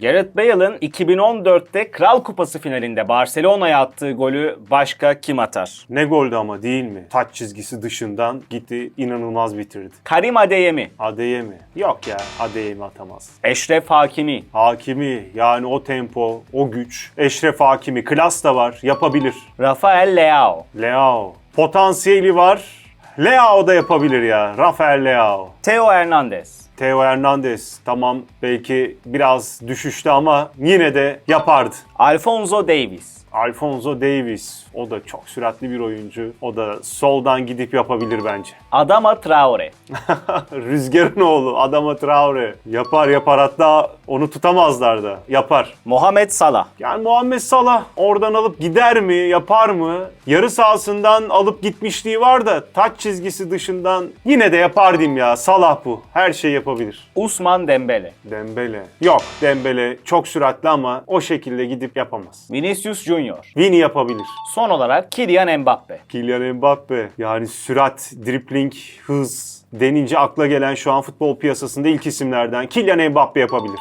Gareth Bale'ın 2014'te Kral Kupası finalinde Barcelona'ya attığı golü başka kim atar? Ne goldü ama değil mi? Taç çizgisi dışından gitti inanılmaz bitirdi. Karim Adeyemi, Adeyemi. Yok ya Adeyemi atamaz. Eşref Hakimi, Hakimi yani o tempo, o güç. Eşref Hakimi klas da var yapabilir. Rafael Leao, Leao. Potansiyeli var. Leao da yapabilir ya. Rafael Leao. Theo Hernandez, Theo Hernandez tamam belki biraz düşüştü ama yine de yapardı. Alfonso Davies, Alfonso Davis o da çok süratli bir oyuncu. O da soldan gidip yapabilir bence. Adama Traore, Rüzgar'ın oğlu Adama Traore yapar yapar hatta onu tutamazlar da yapar. Muhammed Salah, Yani Muhammed Salah oradan alıp gider mi, yapar mı? Yarı sahasından alıp gitmişliği var da taç çizgisi dışından yine de yapar diyeyim ya. Salah bu. Her şey yapabilir. Usman Dembele, Dembele. Yok Dembele çok süratli ama o şekilde gidip yapamaz. Vinicius Junior. Vini yapabilir. Son olarak Kylian Mbappe. Kylian Mbappe yani sürat, dripling, hız denince akla gelen şu an futbol piyasasında ilk isimlerden Kylian Mbappe yapabilir.